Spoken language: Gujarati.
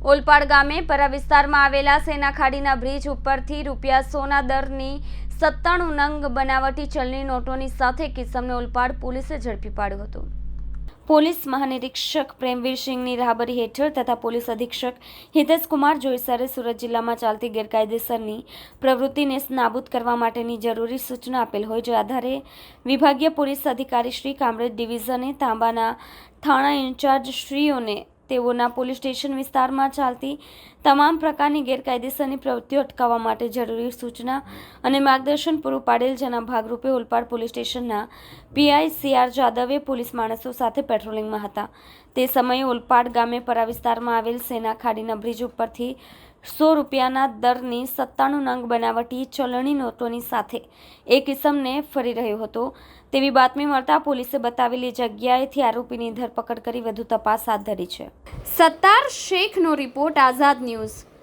ઓલપાડ ગામે પરા વિસ્તારમાં આવેલા સેના ખાડીના બ્રિજ ઉપરથી રૂપિયા સોના દરની સત્તાણું નંગ બનાવટી ચલણી નોટોની સાથે કિસ્સમને ઓલપાડ પોલીસે ઝડપી પાડ્યું હતું. પોલીસ મહાનિરીક્ષક પ્રેમવીર સિંહની રાહબરી હેઠળ તથા પોલીસ અધિક્ષક હિતેશકુમાર જોઈસરે સુરત જિલ્લામાં ચાલતી ગેરકાયદેસરની પ્રવૃત્તિને નાબૂદ કરવા માટેની જરૂરી સૂચના આપેલ હોય, જે આધારે વિભાગીય પોલીસ અધિકારી શ્રી કામરેજ ડિવિઝને તાંબાના થાણા ઇન્ચાર્જ શ્રીઓને તેઓના પોલીસ સ્ટેશન વિસ્તારમાં ચાલતી તમામ પ્રકારની ગેરકાયદેસરની પ્રવૃત્તિઓ અટકાવવા માટે જરૂરી સૂચના અને માર્ગદર્શન પૂરું પાડેલ, જેના ભાગરૂપે ઓલપાડ પોલીસ સ્ટેશનના પીઆઈ સીઆર જાદવે પોલીસ માણસો સાથે પેટ્રોલિંગમાં હતા. તે સમયે ઓલપાડ ગામે પરા વિસ્તારમાં આવેલ સેના ખાડીના બ્રિજ ઉપરથી સો રૂપિયાના દરની સત્તાણું નંગ બનાવટી ચલણી નોટોની સાથે એક ઇસમને ફરી રહ્યો હતો. તેવી બાતમી મળતા પોલીસે બતાવેલી જગ્યાએથી આરોપીની ધરપકડ કરી વધુ તપાસ હાથ ધરી છે. સત્તાર શેખનો રિપોર્ટ આઝાદ ન્યૂઝ.